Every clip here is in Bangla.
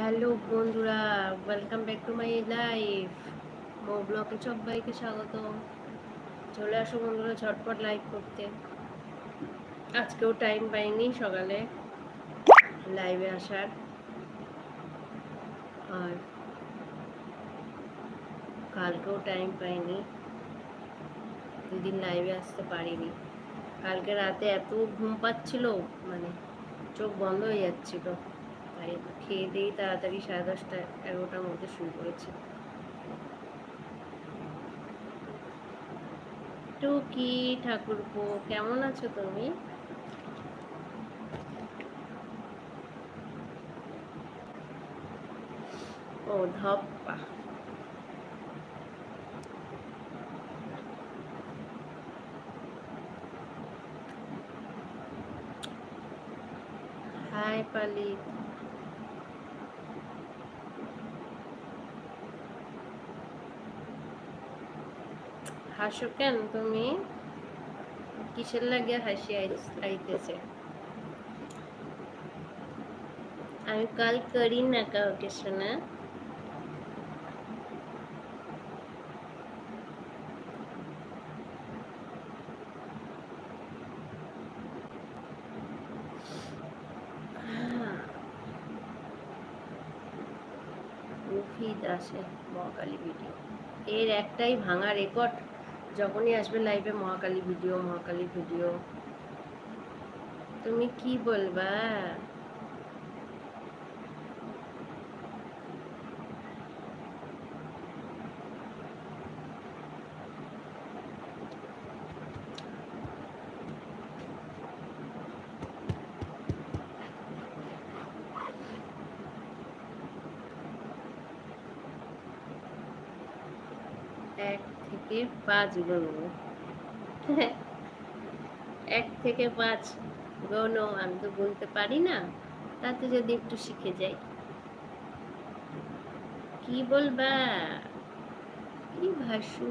হ্যালো বন্ধুরা welcome back to my life মো ব্লকে সবাইকে স্বাগত চলে আসো বন্ধুরা, ঝটপট লাইভ করতে। আজকেও টাইম পাইনি সকালে লাইভে আসার। আর কালকেও টাইম পাইনি। দুদিন লাইভে আসতে পারিনি। কালকে রাতে এত ঘুম পাচ্ছিল মানে চোখ বন্ধ হয়ে যাচ্ছিল। তাই খেয়ে দিয়েই তাড়াতাড়ি সাড়ে দশটা এগারোটার মধ্যে শুরু করেছি। টুকি, ঠাকুরপো, কেমন আছো তুমি? ও, ধপ্পা। হাই পালি হাসো কেন তুমি? কিসের লাগে হাসি আইতেছে? আমি কাল করি না কাউকে শোনা আসে মহাকালী ভিডিও এর একটাই ভাঙা রেকর্ড যখনই আসবে লাইভে মহাকালী ভিডিও মহাকালী ভিডিও তুমি কি বলবা এক থেকে পাঁচ গুনবো এক থেকে পাঁচ গণ আমি তো গুনতে পারি না। তাতে যদি একটু শিখে যাই। কি বলবা? কি ভাসু?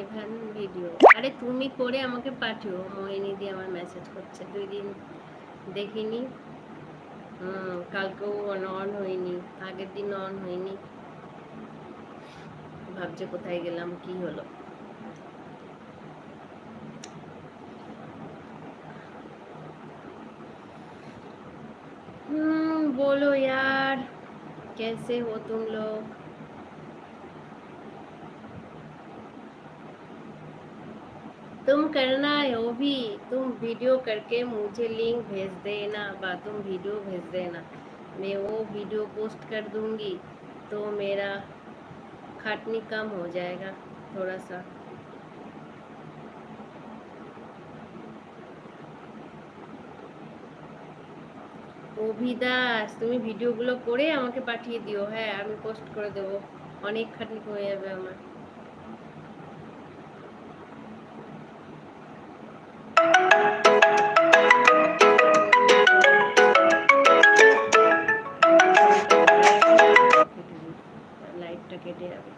এভান ভিডিও। আরে তুমি করে আমাকে পাঠিও। মোহিনী দিয়ে আমার মেসেজ করছে। দুই দিন দেখিনি। কালকেও অন হয়নি। আগের দিন অন হয়নি। ভাবছে কোথায় গেলাম কি হলো हम्म बोलो यार कैसे हो तुम लोग तुम करना है वो भी तुम वीडियो करके मुझे लिंक भेज देना बा तुम वीडियो भेज देना मैं वो वीडियो पोस्ट कर दूंगी तो मेरा खाटनी कम हो जाएगा थोड़ा सा অভিদাস তুমি ভিডিওগুলো করে আমাকে পাঠিয়ে দিও হ্যাঁ আমি পোস্ট করে দেবো অনেক খাটনি হয়ে যাবে আমার কেটে যাবে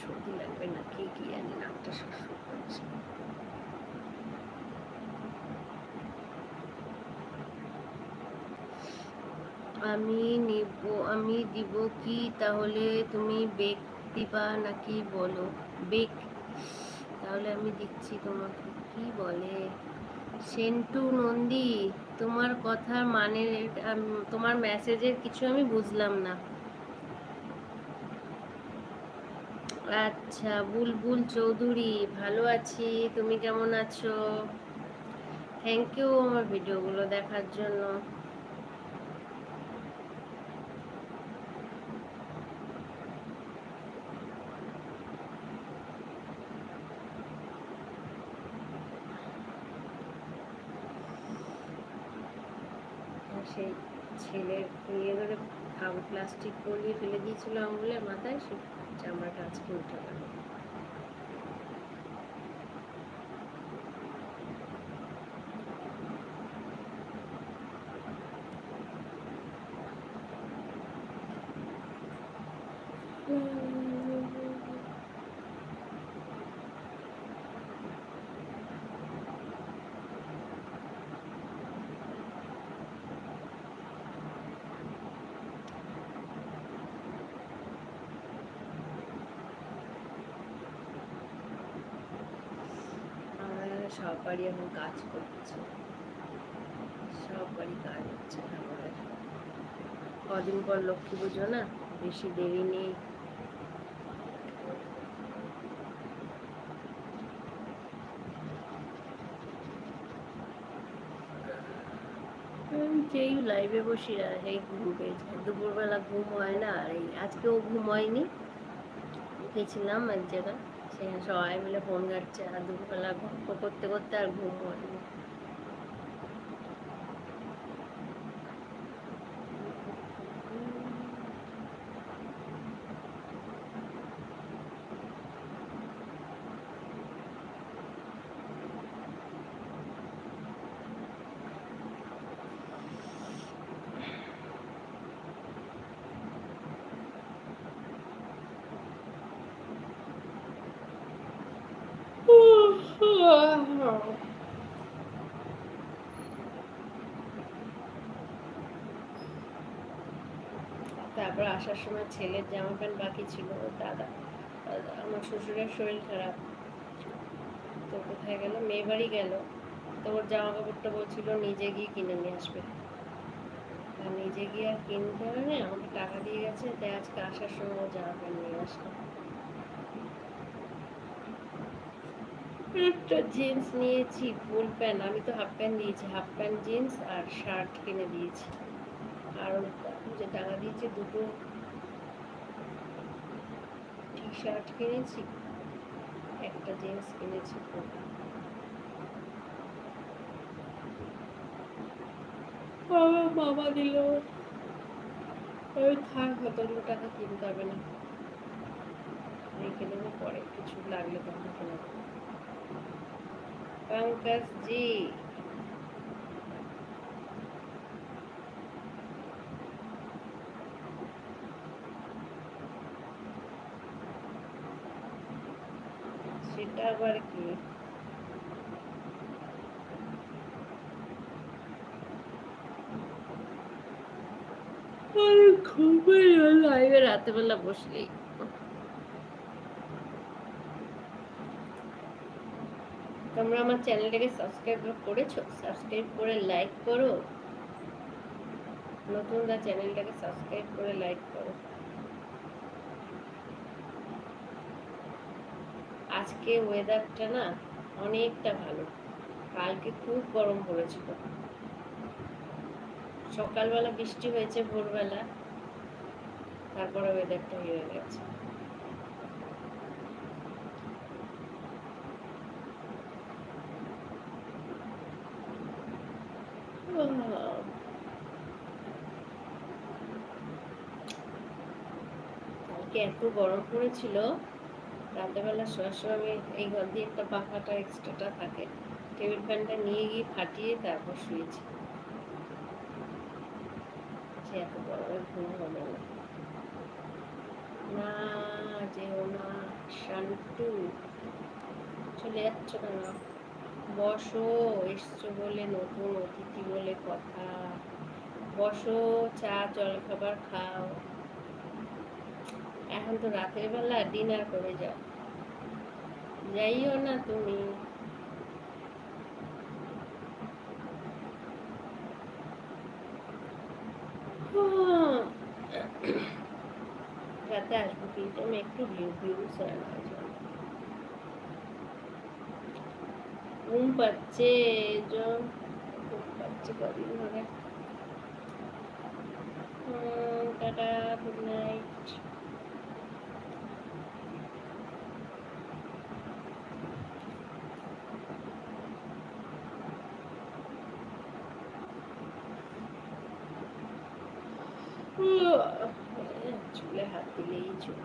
সর্দি লাগবে না কি কি জানি নাকটা শুরু করছে আমি নিব, আমি দিব কি? তাহলে তুমি বেক দিবা নাকি বলো? বেক তাহলে আমি দিচ্ছি তোমাকে। কি বলে? সেন্টু নন্দী, তোমার কথার মানে তোমার মেসেজের কিছু আমি বুঝলাম না। আচ্ছা বুলবুল চৌধুরী, ভালো আছি। তুমি কেমন আছো? থ্যাংক ইউ আমার ভিডিওগুলো দেখার জন্য। সেই ছেলের নিয়ে ধরে প্লাস্টিক পরিয়ে ফেলে দিয়েছিল আঙুলের মাথায় সে চামড়াটা আজকে উঠে গেল সব বাড়ি এখন কাজ করছে। সব বাড়ি কাজ হচ্ছে ঠাকুরের। কদিন পর লক্ষ্মী পুজো না, বেশি দেরি নেই। যেই লাইভে বসি সেই ঘুম পেয়েছে। দুপুরবেলা ঘুম হয় না, আর এই আজকেও ঘুম হয়নি। গেছিলাম এক জায়গায়। সবাই মিলে ফোন ঘাটছে আর দুপুরবেলা গল্প করতে করতে আর ঘুম হয়নি। তারপর আসার সময় ছেলের জামা প্যান্ট বাকি ছিল দাদা, আমার শ্বশুরের শরীর খারাপ। তো কোথায় গেল? মেয়ে বাড়ি গেল। তো ওর জামা কাপড়টা বলছিল, নিজে গিয়ে কিনে নিয়ে আসবে। আর নিজে গিয়ে আর কিনতে হবে না, আমাকে টাকা দিয়ে গেছে, তাই আজকে আসার সময় ও জামা প্যান্ট নিয়ে আসলো। একটা জিন্স নিয়েছি, ফুল প্যান্ট, আমি তো হাফ প্যান্ট দিয়েছি, হাফ প্যান্ট জিন্স আর শার্ট কিনে দিয়েছি। আর যে টাকা দিয়েছে দুটো টি শার্ট কিনেছি, একটা জিন্স কিনেছি বাবা দিল। ওই থাক টাকা কিনতে হবে না। রেখে দেবো পরে, কিছু লাগলে তখন কেনা পঙ্কজ জি আবার কি? রাতেবেলা বসলেই। তোমরা আমার চ্যানেলটাকে সাবস্ক্রাইব করেছ? সাবস্ক্রাইব করে লাইক করো। নতুনরা চ্যানেলটাকে সাবস্ক্রাইব করে লাইক করো। আজকে ওয়েদারটা না অনেকটা ভালো। কালকে খুব গরম পড়েছিল। সকালবেলা বৃষ্টি হয়েছে ভোরবেলা, তারপরে ওয়েদারটা হয়ে গেছে। কালকে এত গরম পড়েছিল। রাতেবেলা শোয়ার সময় এই ঘর দিয়ে একটা পাখাটা এক্সট্রাটা থাকে। টেবিল ফ্যানটা নিয়ে গিয়ে ফাটিয়ে তারপর শুয়েছি। সে এত গরমে ঘুম হবে না। না, যেও না, শান্তু। চলে যাচ্ছ কেন? বসো, এসছো বলে নতুন অতিথি বলে কথা। বসো, চা জল খাবার খাও। এখন তো রাতের বেলা ডিনার করে যাও। যাইও না তুমি রাতে আসব কিন্তু আমি একটু ভিউ ভিউ ঘুম পাচ্ছে জন ঘুম পাচ্ছে কদিন ধরে টাটা গুড নাইট চুলে হাত দিলেই চুল।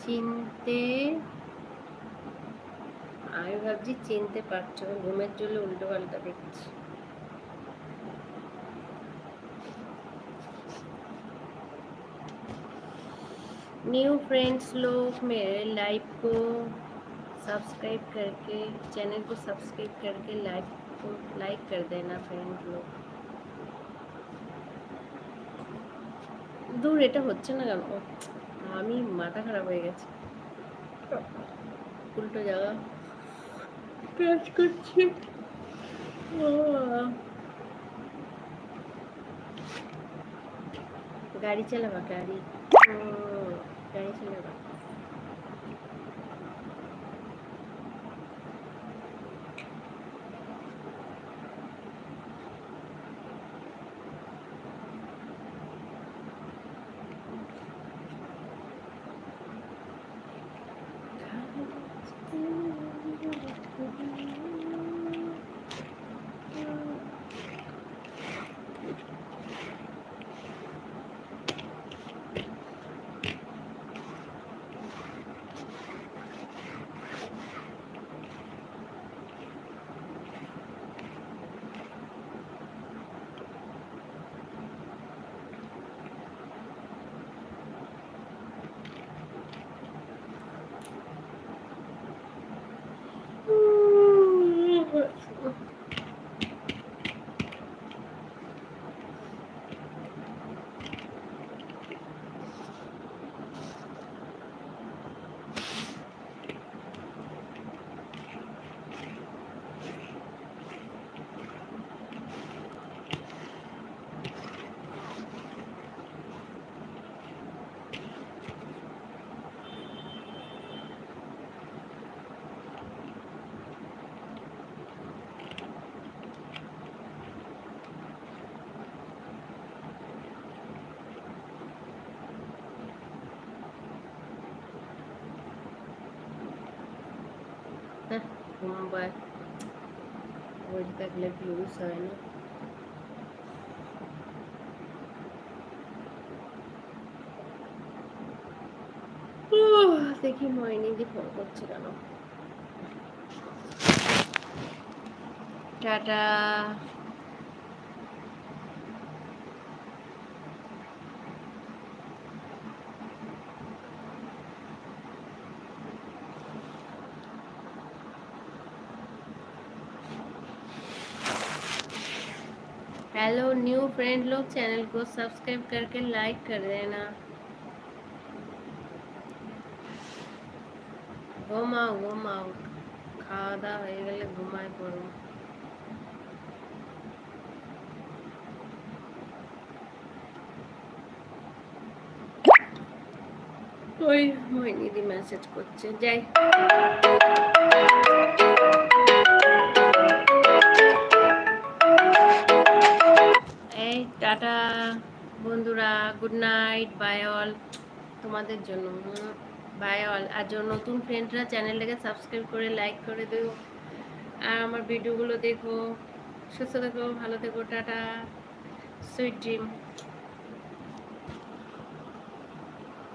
চিনতে আমি ভাবছি চিনতে পারছ ঘুমের জন্য উল্টো পাল্টা দেখছি। न्यू फ्रेंड्स लोग मेरे लाइव को सब्सक्राइब करके चैनल को सब्सक्राइब करके लाइक को लाइक कर देना फ्रेंड लोग দূর এটা হচ্ছে না কেন ও, আমি মাথা খারাপ হয়ে গেছে উল্টো জায়গা কাজ করছি আহ। গাড়ি চালাবা গাড়ি ও, গাড়ি চালাবা না ঘুমবার বসে থাকলে ভিউজ হয় না উহ, দেখি ময়নি দি ফোন করছে কেন টাটা हेलो न्यू फ्रेंड लोग चैनल को सब्सक्राइब करके लाइक कर देना ঘুমাও ঘুমাও খাওয়া দাওয়া হয়ে গেলে ঘুমায় পড়ো ওই মইনিদি মেসেজ করছে যাই টাটা, বন্ধুরা গুড নাইট বাই অল তোমাদের জন্য। বাই অল আর নতুন ফ্রেন্ডরা চ্যানেলটাকে সাবস্ক্রাইব করে লাইক করে দিও। আর আমার ভিডিওগুলো দেখো। সুস্থ থেকো, ভালো থেকো, টাটা। Sweet dream